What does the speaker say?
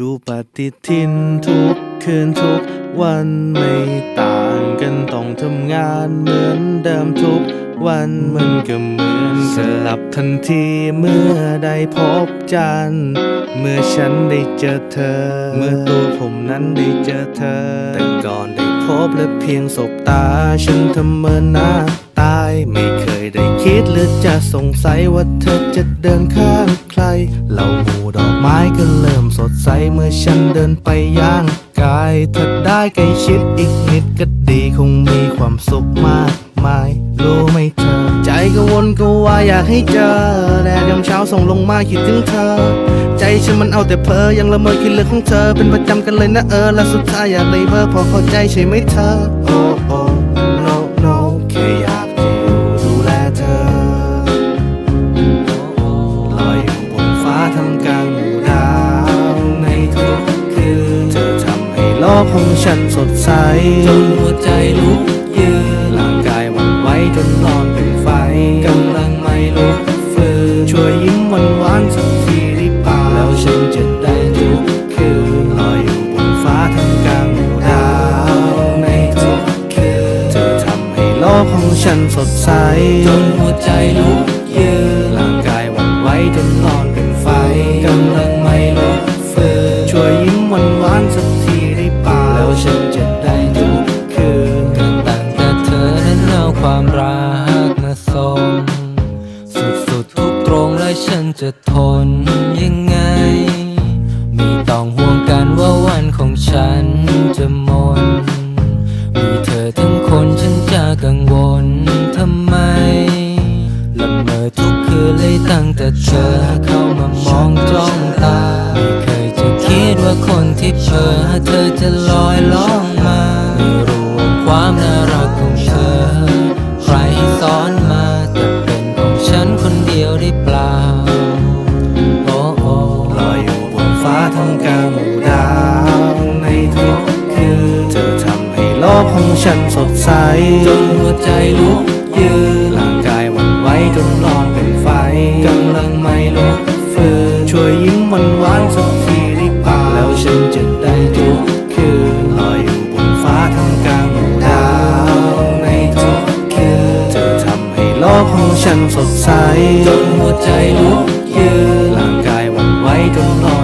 ดูปฏิทินทุกคืนทุกวันไม่ต่างกันต้องทำงานเหมือนเดิมทุกวันมันก็เหมือนสลับทันทีเมื่อได้พบจัน เมื่อฉันได้เจอเธอ เมื่อตัวผมนั้นได้เจอเธอ แต่ก่อนได้พบและเพียงสบตา ฉันทำเมินหน้าตายไม่เคยได้คิดหรือจะสงสัยว่าเธอจะเดินข้างใคร เราหมู่ดอกไม้ก็เริ่ม ใสเมื่อฉันเดินไปย่างกายเธอได้ใกล้ชิดอีกนิดก็ดีคงมีความสุขมากมาย รู้ไหมเธอ ใจก็วนก็วายอยากให้เจอแดดยามเช้าส่งลงมาคิดถึงเธอ ใจฉันมันเอาแต่เพ้อยังละเมอคิดเรื่องของเธอเป็นประจำกันเลยนะเออและสุดท้ายอยากเลยเบอร์พอเข้าใจใช่ไหมเธอโอ้โอ้ ของฉันสดใส จนหัวใจลุกยืนร่างกายหวั่นไหวจนร้อนเป็นไฟกำลังไม่ลุกฟื้นช่วยยิ้มหวานหวานๆสักทีได้เปล่าแล้วฉันจะได้ทุกคืนลอยอยู่บนฟ้าทำกลางหมู่ดาวในทุกคืนเธอทำให้โลกของฉันสดใส จนหัวใจลุกยืนร่างกายหวั่นไหวจนร้อนเป็นไฟกำลังไม่ลุกฟื้นช่วยยิ้มหวานหวานๆสักที ฉันจะได้ทุกคืนก็ตั้งแต่เธอนั้นเอาความรักมาส่งสุดๆทุกตรงและฉันจะทนยังไงมีต้องห่วงกันว่าวันของฉันจะหมนมีเธอทั้งคนฉันจะกังวลทำไมละเมอทุกคืนเลยตั้งแต่เธอเข้ามามองจ้อง อ เธอจะลอยล่องมาไม่รู้ความน่ารักของเธอ ใครสอนมาแต่เป็นของฉันคนเดียวได้เปล่า โอ้โอ้ลอยอยู่บนฟ้าทำกลางหมู่ดาวในทุกคืนเธอทำให้โลกของฉันสดใส จนหัวใจลุกยืนร่างกายหวั่นไหวจนร้อนเป็นไฟกำลังไม่ลุกฟื้นช่วยยิ้มหวานหวานสัก ของฉันสดใส จนหัวใจลุกยืนร่างกายหวั่นไหวจนร้อน